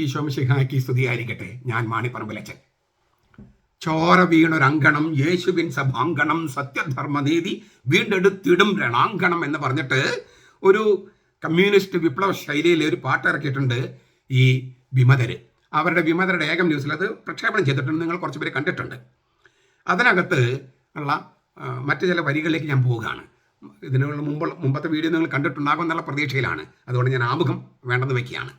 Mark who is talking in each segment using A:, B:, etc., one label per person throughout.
A: ഈ ശോമശിഹാക്കി സ്തുതിയായിരിക്കട്ടെ. ഞാൻ മാണിപ്പറമ്പിലച്ചൻ. ചോര വീണൊരങ്കണം യേശുവിൻ സഭാങ്കണം സത്യധർമ്മനീതി വീണ്ടെടുത്തിടും രണാങ്കണം എന്ന് പറഞ്ഞിട്ട് ഒരു കമ്മ്യൂണിസ്റ്റ് വിപ്ലവ ശൈലിയിൽ ഒരു പാട്ട് ഇറക്കിയിട്ടുണ്ട് ഈ വിമതര്. അവരുടെ വിമതരുടെ ഏകം ന്യൂസിൽ അത് പ്രക്ഷേപണം ചെയ്തിട്ടുണ്ട് നിങ്ങൾ കുറച്ച് പേര് കണ്ടിട്ടുണ്ട്. അതിനകത്ത് ഉള്ള മറ്റു ചില വരികളിലേക്ക് ഞാൻ പോവുകയാണ്. ഇതിനുള്ള മുമ്പ് മുമ്പത്തെ വീഡിയോ നിങ്ങൾ കണ്ടിട്ടുണ്ടാകും എന്നുള്ള പ്രതീക്ഷയിലാണ്. അതുകൊണ്ട് ഞാൻ ആമുഖം വേണ്ടെന്ന് വെക്കുകയാണ്.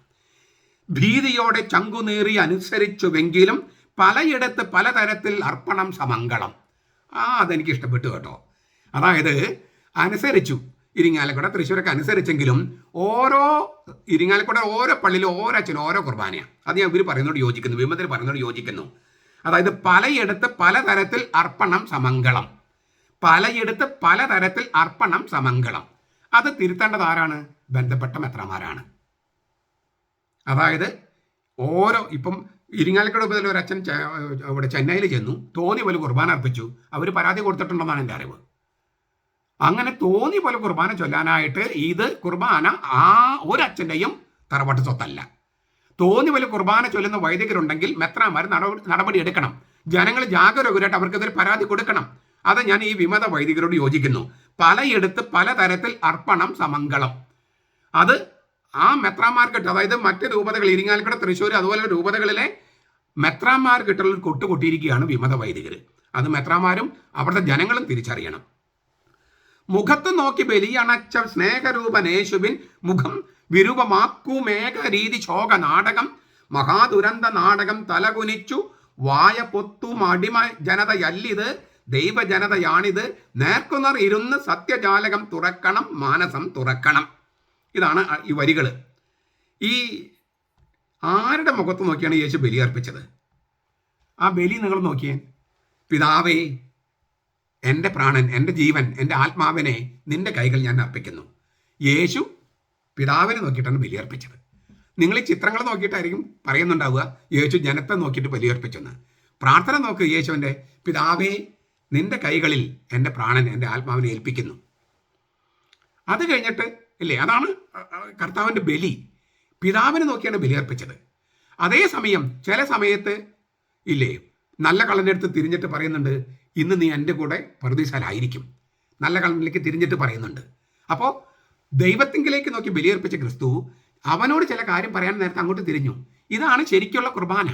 A: ഭീതിയോടെ ചങ്കുനേറി അനുസരിച്ചുവെങ്കിലും പലയിടത്ത് പലതരത്തിൽ അർപ്പണം സമങ്കളം ആ അതെനിക്ക് ഇഷ്ടപ്പെട്ടു കേട്ടോ. അതായത് അനുസരിച്ചു. ഇരിങ്ങാലക്കുട തൃശ്ശൂരൊക്കെ അനുസരിച്ചെങ്കിലും ഓരോ ഇരിങ്ങാലക്കുട ഓരോ പള്ളിയിലും ഓരോ അച്ഛനും ഓരോ കുർബാനയാണ്. അത് ഞാൻ ഇവർ പറയുന്നതോട് യോജിക്കുന്നു വിമതർ പറയുന്നതോട് യോജിക്കുന്നു. അതായത് പലയിടത്ത് പലതരത്തിൽ അർപ്പണം സമങ്കളം പലയിടത്ത് പലതരത്തിൽ അർപ്പണം സമങ്കളം അത് തിരുത്തേണ്ടത് ആരാണ്? ബന്ധപ്പെട്ട മെത്രമാരാണ് അതായത് ഓരോ ഇപ്പം ഇരിങ്ങാലക്കുട ഉപതിൽ ഒരു അച്ഛൻ അവിടെ ചെന്നൈയിൽ ചെന്നു. തോന്നി പോലെ കുർബാന അർപ്പിച്ചു. അവർ പരാതി കൊടുത്തിട്ടുണ്ടെന്നാണ് എന്റെ അറിവ്. അങ്ങനെ തോന്നി പോലെ കുർബാന ചൊല്ലാനായിട്ട് ഇത് കുർബാന ആ ഒരച്ഛന്റെയും തറവാട്ട് സ്വത്തല്ല. തോന്നി പോലെ കുർബാന ചൊല്ലുന്ന വൈദികരുണ്ടെങ്കിൽ മെത്രാമാർ നടപടി നടപടി എടുക്കണം. ജനങ്ങൾ ജാഗരൂകരായിട്ട് അവർക്കെതിരെ പരാതി കൊടുക്കണം. അത് ഞാൻ ഈ വിമത വൈദികരോട് യോജിക്കുന്നു. പലയിടത്ത് പലതരത്തിൽ അർപ്പണം സമംഗളം. അത് ആ മെത്രാമാർക്കിട്ട് അതായത് മറ്റ് രൂപതകൾ ഇരിങ്ങാലക്കുട തൃശ്ശൂർ അതുപോലെ രൂപതകളിലെ മെത്രാമാർക്കിട്ടുള്ള ഒരു കൊട്ടുകൊട്ടിയിരിക്കുകയാണ് വിമത വൈദികർ. അത് മെത്രാമാരും അവിടുത്തെ ജനങ്ങളും തിരിച്ചറിയണം. മുഖത്ത് നോക്കി ബലിയണച്ച സ്നേഹരൂപനേശുവിൻ മുഖം വിരൂപമാക്കുമേക രീതി ശോക നാടകം മഹാദുരന്ത നാടകം തലകുനിച്ചു. വായ പൊത്തും അടിമ ജനതയല്ലിത് ദൈവജനതയാണിത് നേർക്കുനർ ഇരുന്ന് സത്യജാലകം തുറക്കണം മാനസം തുറക്കണം. ഇതാണ് ഈ വരികൾ ഈ ആരുടെ മുഖത്ത് നോക്കിയാണ് യേശു ബലി അർപ്പിച്ചത്? ആ ബലി നിങ്ങൾ നോക്കിയേ. പിതാവേ എന്റെ പ്രാണൻ എന്റെ ജീവൻ എന്റെ ആത്മാവിനെ നിന്റെ കൈകൾ ഞാൻ അർപ്പിക്കുന്നു. യേശു പിതാവിനെ നോക്കിയിട്ടാണ് ബലിയർപ്പിച്ചത് നിങ്ങൾ ഈ ചിത്രങ്ങൾ നോക്കിയിട്ടായിരിക്കും പറയുന്നുണ്ടാവുക യേശു ജനത്തെ നോക്കിയിട്ട് ബലിയർപ്പിച്ചെന്ന് പ്രാർത്ഥന നോക്ക് യേശുവിന്റെ പിതാവേ നിന്റെ കൈകളിൽ എന്റെ പ്രാണൻ എന്റെ ആത്മാവിനെ ഏൽപ്പിക്കുന്നു. അത് കഴിഞ്ഞിട്ട് ഇല്ലേ? അതാണ് കർത്താവിന്റെ ബലി. പിതാവിനെ നോക്കിയാണ് ബലിയർപ്പിച്ചത് അതേസമയം ചില സമയത്ത് ഇല്ലേ നല്ല കള്ളന്റെ അടുത്ത് തിരിഞ്ഞിട്ട് പറയുന്നുണ്ട് ഇന്ന് നീ എന്റെ കൂടെ പറുദീസാലായിരിക്കും നല്ല കള്ളനിലേക്ക് തിരിഞ്ഞിട്ട് പറയുന്നുണ്ട്. അപ്പോൾ ദൈവത്തിങ്കിലേക്ക് നോക്കി ബലിയർപ്പിച്ച ക്രിസ്തു അവനോട് ചില കാര്യം പറയാൻ നേരത്തെ അങ്ങോട്ട് തിരിഞ്ഞു. ഇതാണ് ശരിക്കുള്ള കുർബാന.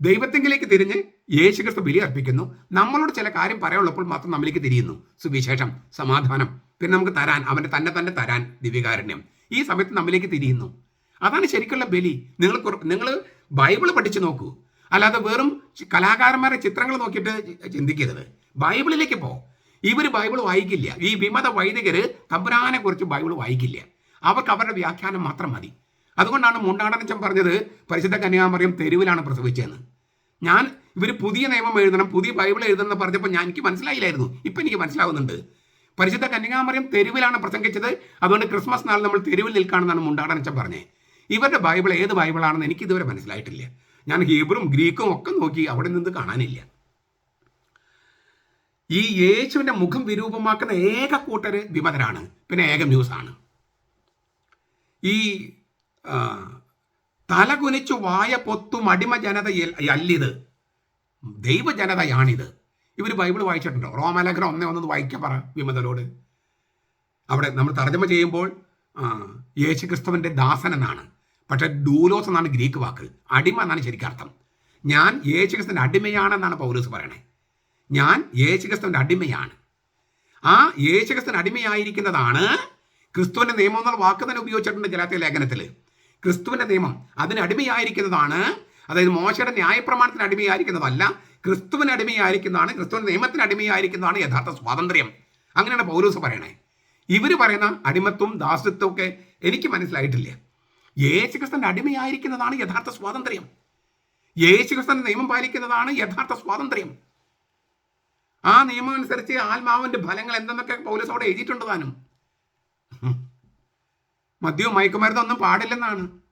A: ദൈവത്തിങ്കിലേക്ക് തിരിഞ്ഞ് യേശു ക്രിസ്തു ബലി അർപ്പിക്കുന്നു. നമ്മളോട് ചില കാര്യം പറയാനുള്ളപ്പോൾ മാത്രം നമ്മിലേക്ക് തിരിയുന്നു. സുവിശേഷം സമാധാനം. പിന്നെ നമുക്ക് തരാൻ അവന്റെ തന്നെ തന്നെ തരാൻ ദിവ്യകാരുണ്യം. ഈ സമയത്ത് നമ്മളിലേക്ക് തിരിയുന്നു. അതാണ് ശരിക്കുള്ള ബലി. നിങ്ങൾ നിങ്ങൾ ബൈബിൾ പഠിച്ചു നോക്കൂ. അല്ലാതെ വെറും കലാകാരന്മാരുടെ ചിത്രങ്ങൾ നോക്കിയിട്ട് ചിന്തിക്കരുത്. ബൈബിളിലേക്ക് പോ. ഇവർ ബൈബിൾ വായിക്കില്ല. ഈ വിമത വൈദികര് തമ്പുരാനെ കുറിച്ച് ബൈബിൾ വായിക്കില്ല. അവർക്ക് അവരുടെ വ്യാഖ്യാനം മാത്രം മതി. അതുകൊണ്ടാണ് മുണ്ടാടനച്ചൻ പറഞ്ഞത് പരിശുദ്ധ കന്യാമറിയം തെരുവിലാണ് പ്രസവിച്ചതെന്ന്. ഞാൻ ഇവർ പുതിയ നിയമം എഴുതണം പുതിയ ബൈബിൾ എഴുതണം എന്ന് പറഞ്ഞപ്പോൾ ഞാൻ എനിക്ക് മനസ്സിലായില്ലായിരുന്നു. ഇപ്പം എനിക്ക് മനസ്സിലാവുന്നുണ്ട്. പരിശുദ്ധ കന്യകാമറിയം തെരുവിലാണ് പ്രസംഗിച്ചത്. അതുകൊണ്ട് ക്രിസ്മസ് നാൾ നമ്മൾ തെരുവിൽ നിൽക്കുകയാണെന്നാണ് മുണ്ടാടനച്ചൻ പറഞ്ഞത്. ഇവരുടെ ബൈബിൾ ഏത് ബൈബിളാണെന്ന് എനിക്ക് ഇതുവരെ മനസ്സിലായിട്ടില്ല. ഞാൻ ഹീബ്രും ഗ്രീക്കും ഒക്കെ നോക്കി അവിടെ നിന്ന് കാണാനില്ല. ഈ യേശുവിന്റെ മുഖം വിരൂപമാക്കുന്ന ഏക കൂട്ടര് വിമതരാണ്. പിന്നെ ഏക ന്യൂസാണ് ഈ തലകുനിച്ചു വായ പൊത്തും അടിമ ജനത അല്ലിത്. ദൈവജനതയാണിത്. ഇവർ ബൈബിൾ വായിച്ചിട്ടുണ്ടോ? റോമലേഖനം ഒന്നേ ഒന്നത് വായിക്കാൻ പറ വിമതരോട്. അവിടെ നമ്മൾ തർജമ ചെയ്യുമ്പോൾ യേശു ക്രിസ്തുവിന്റെ ദാസൻ എന്നാണ് പക്ഷേ ഡൂലോസ് എന്നാണ് ഗ്രീക്ക് വാക്ക്. അടിമ എന്നാണ് ശരിക്കും അർത്ഥം. ഞാൻ യേശു ക്രിസ്തുവിന്റെ അടിമയാണെന്നാണ് പൗലോസ് പറയണേ. ഞാൻ യേശു ക്രിസ്തുവിന്റെ അടിമയാണ്. ആ യേശു അടിമയായിരിക്കുന്നതാണ് ക്രിസ്തുവിന്റെ നിയമം എന്നുള്ള വാക്ക് തന്നെ ഉപയോഗിച്ചിട്ടുണ്ട് ജലാത്തിയ ലേഖനത്തിൽ. ക്രിസ്തുവിന്റെ നിയമം അതിന് അടിമയായിരിക്കുന്നതാണ് അതായത് മോശയുടെ ന്യായപ്രമാണത്തിന് അടിമയായിരിക്കുന്നതല്ല ക്രിസ്തുവിന് അടിമയായിരിക്കുന്നതാണ് ക്രിസ്തുവിന്റെ നിയമത്തിന് അടിമയായിരിക്കുന്നതാണ് യഥാർത്ഥ സ്വാതന്ത്ര്യം. അങ്ങനെയാണ് പൗരൂസ് പറയണേ. ഇവർ പറയുന്ന അടിമത്വം ദാസത്വം ഒക്കെ എനിക്ക് മനസ്സിലായിട്ടില്ല. യേശു ക്രിസ്തുവിന്റെ അടിമയായിരിക്കുന്നതാണ് യഥാർത്ഥ സ്വാതന്ത്ര്യം. യേശു ക്രിസ്തുവിന്റെ നിയമം പാലിക്കുന്നതാണ് യഥാർത്ഥ സ്വാതന്ത്ര്യം. ആ നിയമം അനുസരിച്ച് ആത്മാവിന്റെ ഫലങ്ങൾ എന്തെന്നൊക്കെ പൗലസ് അവിടെ എഴുതിയിട്ടുണ്ട് താനും. മദ്യവും മയക്കുമരുന്നൊന്നും പാടില്ലെന്നാണ്.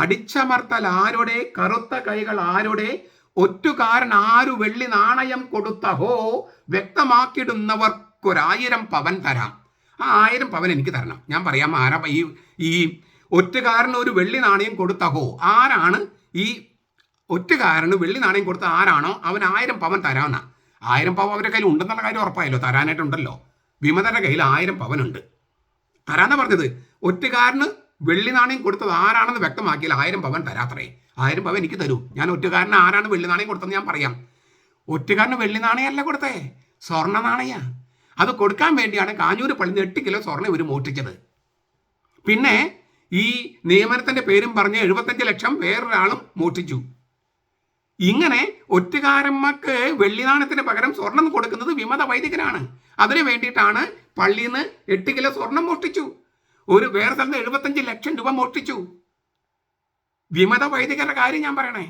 A: അടിച്ചമർത്തൽ ആരുടെ? കറുത്ത കൈകൾ ആരുടെ? ഒറ്റുകാരൻ ആരു വെള്ളി നാണയം കൊടുത്ത ഹോ വ്യക്തമാക്കിയിടുന്നവർക്കൊരായിരം പവൻ തരാം. ആ ആയിരം പവൻ എനിക്ക് തരണം. ഞാൻ പറയാം ആരാ ഈ ഈ ഒറ്റുകാരന് ഒരു വെള്ളി നാണയം കൊടുത്ത ഹോ ആരാണ് ഈ ഒറ്റുകാരന് വെള്ളി നാണയം കൊടുത്ത ആരാണോ അവൻ ആയിരം പവൻ തരാമെന്ന. ആയിരം പവൻ അവരുടെ കയ്യിൽ ഉണ്ടെന്നുള്ള കാര്യം ഉറപ്പായല്ലോ. തരാനായിട്ടുണ്ടല്ലോ. വിമതരുടെ കയ്യിൽ ആയിരം പവനുണ്ട്. തരാന്നാ പറഞ്ഞത്. ഒറ്റുകാരന് വെള്ളി നാണയം കൊടുത്തത് ആരാണെന്ന് വ്യക്തമാക്കിയാൽ ആയിരം പവൻ തരാത്രേ ആയിരം പവൻ എനിക്ക് തരൂ. ഞാൻ ഒറ്റക്കാരന് ആരാണ് വെള്ളി നാണയം കൊടുത്തതെന്ന് ഞാൻ പറയാം. ഒറ്റക്കാരന് വെള്ളി നാണയമല്ല കൊടുത്തേ. സ്വർണ നാണയ. അത് കൊടുക്കാൻ വേണ്ടിയാണ് കാഞ്ഞൂര് പള്ളിന്ന് എട്ട് കിലോ സ്വർണം ഇവർ മോഷ്ടിച്ചത്. പിന്നെ ഈ നിയമനത്തിന്റെ പേരും പറഞ്ഞ് എഴുപത്തഞ്ച് ലക്ഷം വേറൊരാളും മോഷ്ടിച്ചു. ഇങ്ങനെ ഒറ്റക്കാരന്മാർക്ക് വെള്ളി നാണയത്തിന് പകരം സ്വർണം കൊടുക്കുന്നത് വിമത വൈദികനാണ്. അതിനു വേണ്ടിയിട്ടാണ് പള്ളിയിൽ നിന്ന് എട്ട് കിലോ സ്വർണം മോഷ്ടിച്ചു. ഒരു വേറെ തന്നെ എഴുപത്തഞ്ച് ലക്ഷം രൂപ മോഷ്ടിച്ചു. വിമത വൈദികരുടെ കാര്യം ഞാൻ പറയണേ.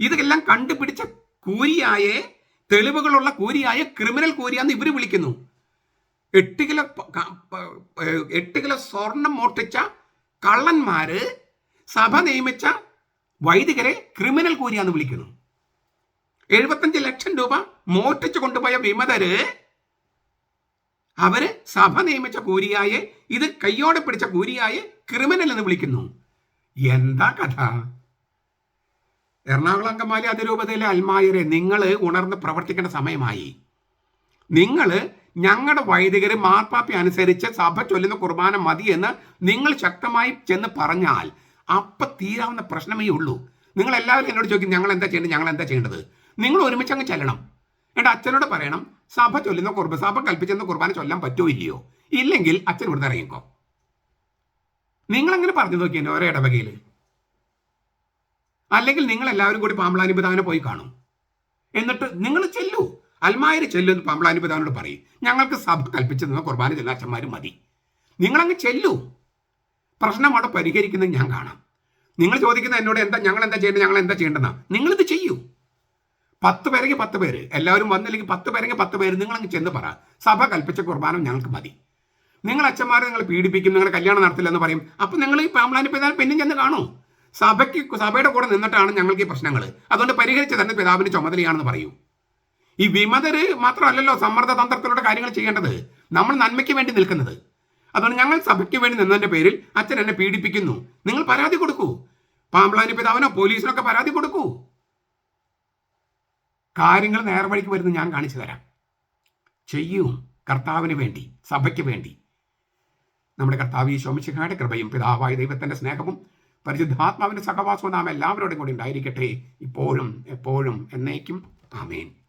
A: ഇതെല്ലാം കണ്ടുപിടിച്ച കൂരിയായെ തെളിവുകളുള്ള കൂരിയായ ക്രിമിനൽ കൂരിയാന്ന് ഇവർ വിളിക്കുന്നു. എട്ട് കിലോ എട്ട് കിലോ സ്വർണം മോഷ്ടിച്ച കള്ളന്മാര് സഭ നിയമിച്ച വൈദികരെ ക്രിമിനൽ കൂരിയാന്ന് വിളിക്കുന്നു. എഴുപത്തഞ്ച് ലക്ഷം രൂപ മോഷ്ടിച്ചു കൊണ്ടുപോയ വിമതര് അവർ സഭ നിയമിച്ച കൂരിയായെ ഇത് കയ്യോടെ പിടിച്ച കൂരിയായെ ക്രിമിനൽ എന്ന് വിളിക്കുന്നു. എന്താ കഥ? എറണാകുളം അങ്കമാലി അതിരൂപതയിലെ അൽമായരെ നിങ്ങൾ ഉണർന്ന് പ്രവർത്തിക്കേണ്ട സമയമായി. നിങ്ങൾ ഞങ്ങളുടെ വൈദികര് മാർപ്പാപ്പി അനുസരിച്ച് സഭ ചൊല്ലുന്ന കുർബാന മതി എന്ന് നിങ്ങൾ ശക്തമായി ചെന്ന് പറഞ്ഞാൽ അപ്പം തീരാവുന്ന പ്രശ്നമേ ഉള്ളൂ. നിങ്ങൾ എല്ലാവരും എന്നോട് ചോദിക്കും ഞങ്ങൾ എന്താ ചെയ്യേണ്ടത്? ഞങ്ങൾ എന്താ ചെയ്യേണ്ടത്? നിങ്ങൾ ഒരുമിച്ച് അങ്ങ് ചെല്ലണം. എന്നിട്ട് അച്ഛനോട് പറയണം സഭ ചൊല്ലുന്ന കുർബ സഭ കൽപ്പിച്ചെന്ന കുർബാന ചൊല്ലാൻ പറ്റുമോ ഇല്ലയോ? ഇല്ലെങ്കിൽ അച്ഛൻ ഇവിടുന്ന് ഇറങ്ങിക്കോ. നിങ്ങൾ പറഞ്ഞു എന്നെ ഓരോ ഇടവകയിൽ അല്ലെങ്കിൽ നിങ്ങൾ എല്ലാവരും കൂടി പാമ്പളാനി പിതാവിനെ പോയി കാണും. എന്നിട്ട് നിങ്ങൾ ചെല്ലൂ. അൽമായര് ചെല്ലു എന്ന് പാമ്പളാനി പിതാവിനോട് പറയും. ഞങ്ങൾക്ക് സഭ കൽപ്പിച്ചു തന്ന കുർബാന ചെല്ലുന്ന അച്ഛന്മാർ മതി. നിങ്ങളങ്ങ് ചെല്ലൂ. പ്രശ്നം അവിടെ പരിഹരിക്കുന്നത് ഞാൻ കാണാം. നിങ്ങൾ ചോദിക്കുന്ന എന്നോട് എന്താ ഞങ്ങൾ എന്താ ചെയ്യേണ്ടത് ഞങ്ങൾ എന്താ ചെയ്യേണ്ടതെന്നാ? നിങ്ങളിത് ചെയ്യൂ. പത്ത് പേരെങ്കിൽ പത്ത് പേര്. എല്ലാവരും വന്നില്ലെങ്കിൽ പത്ത് പേരെങ്കിൽ പത്ത് പേര്. നിങ്ങളങ്ങ് ചെന്ന് പറ. സഭ കൽപ്പിച്ച കുർബാന ഞങ്ങൾക്ക് മതി. നിങ്ങൾ അച്ഛന്മാരെ നിങ്ങൾ പീഡിപ്പിക്കും നിങ്ങൾ കല്യാണം നടത്തില്ല എന്ന് പറയും. അപ്പം നിങ്ങൾ ഈ പാമ്പളാനി പിതാവിനെ പിന്നെയും ചെന്ന് കാണൂ. സഭയ്ക്ക് സഭയുടെ കൂടെ നിന്നിട്ടാണ് ഞങ്ങൾക്ക് ഈ പ്രശ്നങ്ങൾ. അതുകൊണ്ട് പരിഹരിച്ച് തന്നെ പിതാവിന്റെ ചുമതലയാണെന്ന് പറയൂ. ഈ വിമതര് മാത്രമല്ലല്ലോ സമ്മർദ്ദ തന്ത്രത്തിലൂടെ കാര്യങ്ങൾ ചെയ്യേണ്ടത്. നമ്മൾ നന്മയ്ക്ക് വേണ്ടി നിൽക്കുന്നത്. അതുകൊണ്ട് ഞങ്ങൾ സഭയ്ക്ക് വേണ്ടി നിന്നതിന്റെ പേരിൽ അച്ഛൻ എന്നെ പീഡിപ്പിക്കുന്നു. നിങ്ങൾ പരാതി കൊടുക്കൂ. പാമ്പളാനി പിതാവിനോ പോലീസിനൊക്കെ പരാതി കൊടുക്കൂ. കാര്യങ്ങൾ നേർവഴിക്ക് വരുന്ന ഞാൻ കാണിച്ചു തരാം. ചെയ്യും. കർത്താവിന് വേണ്ടി സഭയ്ക്ക് വേണ്ടി. നമ്മുടെ കർത്താവ് ഈ ശോമിശിഖയുടെ കൃപയും പിതാവായ ദൈവത്തിന്റെ സ്നേഹവും പരിശുദ്ധാത്മാവിന്റെ സഹവാസവും നാം എല്ലാവരോടും കൂടി ഉണ്ടായിരിക്കട്ടെ. ഇപ്പോഴും എപ്പോഴും എന്നേക്കും. ആമേൻ.